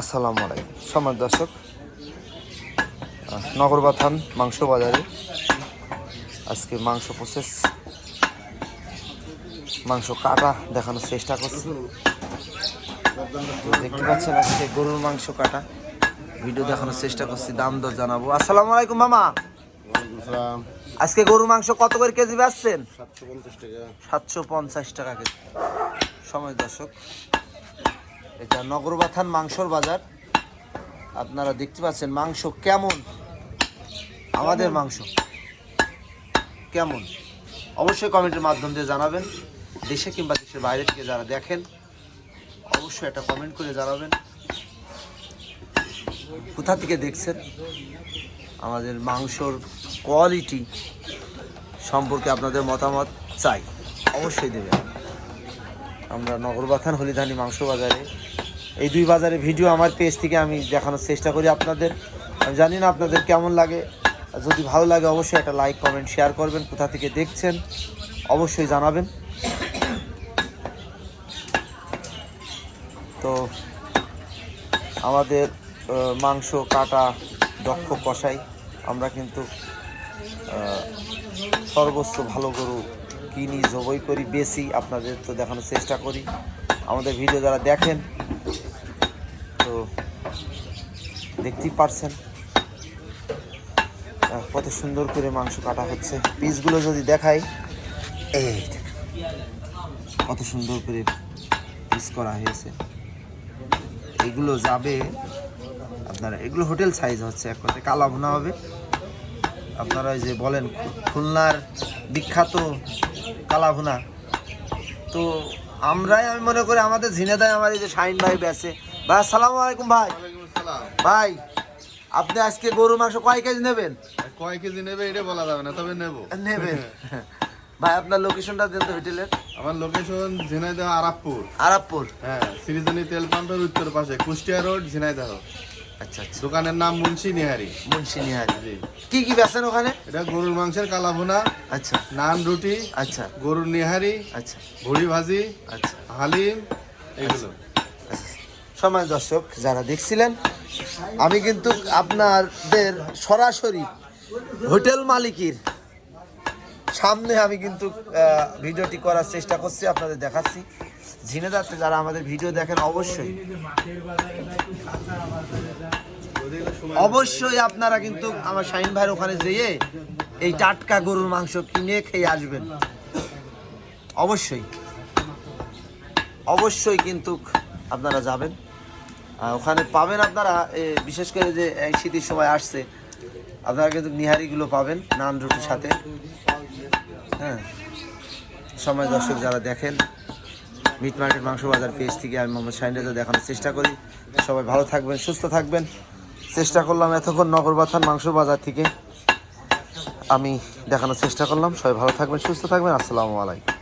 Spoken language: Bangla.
আসসালামু আলাইকুম। সমাজ দর্শক নগরবাথান মাংস বাজারে আজকে মাংস প্রসেস মাংস কাটা দেখানোর চেষ্টা করছি। দেখতে পাচ্ছেন আজকে গরুর মাংস কাটা। ভিডিও দেখানোর চেষ্টা করছি দাম দর জানাব। আসসালামু আলাইকুম মামা। আজকে গরুর মাংস কত করে কেজি বেচছেন? সাতশো পঞ্চাশ টাকা। সাতশো পঞ্চাশ টাকা কেজি। সময় দর্শক এটা নগরবাথান মাংসর বাজার। আপনারা দেখতে পাচ্ছেন মাংস কেমন? আমাদের মাংস কেমন? অবশ্যই কমেন্টের মাধ্যম দিয়ে জানাবেন। দেশে কিংবা দেশের বাইরে থেকে যারা দেখেন, অবশ্যই একটা কমেন্ট করে জানাবেন। কোথা থেকে দেখছেন? আমাদের মাংসর কোয়ালিটি সম্পর্কে আপনাদের মতামত চাই। অবশ্যই দেবেন। আমরা নগরবাথান হলিধানি মাংস বাজারে। এই দুই বাজারে ভিডিও আমার পেজ থেকে আমি দেখানোর চেষ্টা করি আপনাদের। আমি জানি না আপনাদের কেমন লাগে। যদি ভালো লাগে অবশ্যই একটা লাইক কমেন্ট শেয়ার করবেন। কোথা থেকে দেখছেন অবশ্যই জানাবেন। তো আমাদের মাংস কাটা দক্ষ কষাই আমরা কিন্তু সর্বোচ্চ ভালো গরু কিনি জবই করি, বেশি আপনাদের তো দেখানোর চেষ্টা করি। আমাদের ভিডিও যারা দেখেন, তো দেখতেই পারছেন। কত সুন্দর করে মাংস কাটা হচ্ছে। পিসগুলো যদি দেখাই, এই কত সুন্দর করে পিস করা হয়েছে। এগুলো যাবে, আপনারা, এগুলো হোটেল সাইজ হচ্ছে, এক কথায় কালা ভুনা হবে। আপনারা ওই যে বলেন খুলনার বিখ্যাত কালাভুনা। তো আমরাই আমি মনে করি আমাদের ঝিনেদায় আমার এই যে শাহিন ভাই বেছে ভাই আসসালামু আলাইকুম ভাই। ভাই আপনি আজকে গরু মাংস কয় কেজি নেবেন? কয় কেজি নেবে এটা বলা যাবে না তবে নেব। নেবেন। ভাই আপনার লোকেশনটা দেন তো হোটেলের? আমার লোকেশন ঝিনাইদহ আরাপপুর। আরাবপুর হ্যাঁ সিরিজনী তেল পাম্পের উত্তর পাশে কুষ্টিয়া রোড ঝিনাইদহ। আচ্ছা আচ্ছা। দোকানের নাম মুন্সি নিহারি। মুন্সি নিহারি। জি। কি কি বেছেন ওখানে? এটা গরুর মাংসের কালা ভুনা আচ্ছা। নান রুটি আচ্ছা। গরুর নিহারি আচ্ছা। ভুড়ি ভাজি আচ্ছা। হালিম এগুলো। সময় দর্শক যারা দেখছিলেন আমি কিন্তু আপনাদের সরাসরি হোটেল মালিকের সামনে আমি কিন্তু ভিডিওটি করার চেষ্টা করছি আপনাদের দেখাচ্ছি। ঝিনেদাতে যারা আমাদের ভিডিও দেখেন অবশ্যই। অবশ্যই আপনারা কিন্তু আমার শাহিন ভাইয়ের ওখানে যেয়ে এই টাটকা গরুর মাংস কিনে খেয়ে আসবেন। অবশ্যই। অবশ্যই কিন্তু আপনারা যাবেন। ওখানে পাবেন আপনারা বিশেষ করে যে শীতের সময় আসছে, আপনারা কিন্তু নিহারিগুলো পাবেন নান রুটির সাথে। হ্যাঁ। সময় দর্শক যারা দেখেন মিট মার্কেট মাংস বাজার পেজ থেকে আমি মোহাম্মদ শাহিন রেজা দেখানোর চেষ্টা করি। সবাই ভালো থাকবেন, সুস্থ থাকবেন। চেষ্টা করলাম এতক্ষণ নগরবাথান মাংস বাজার থেকে আমি দেখানোর চেষ্টা করলাম। সবাই ভালো থাকবেন, সুস্থ থাকবেন। আসসালামু আলাইকুম।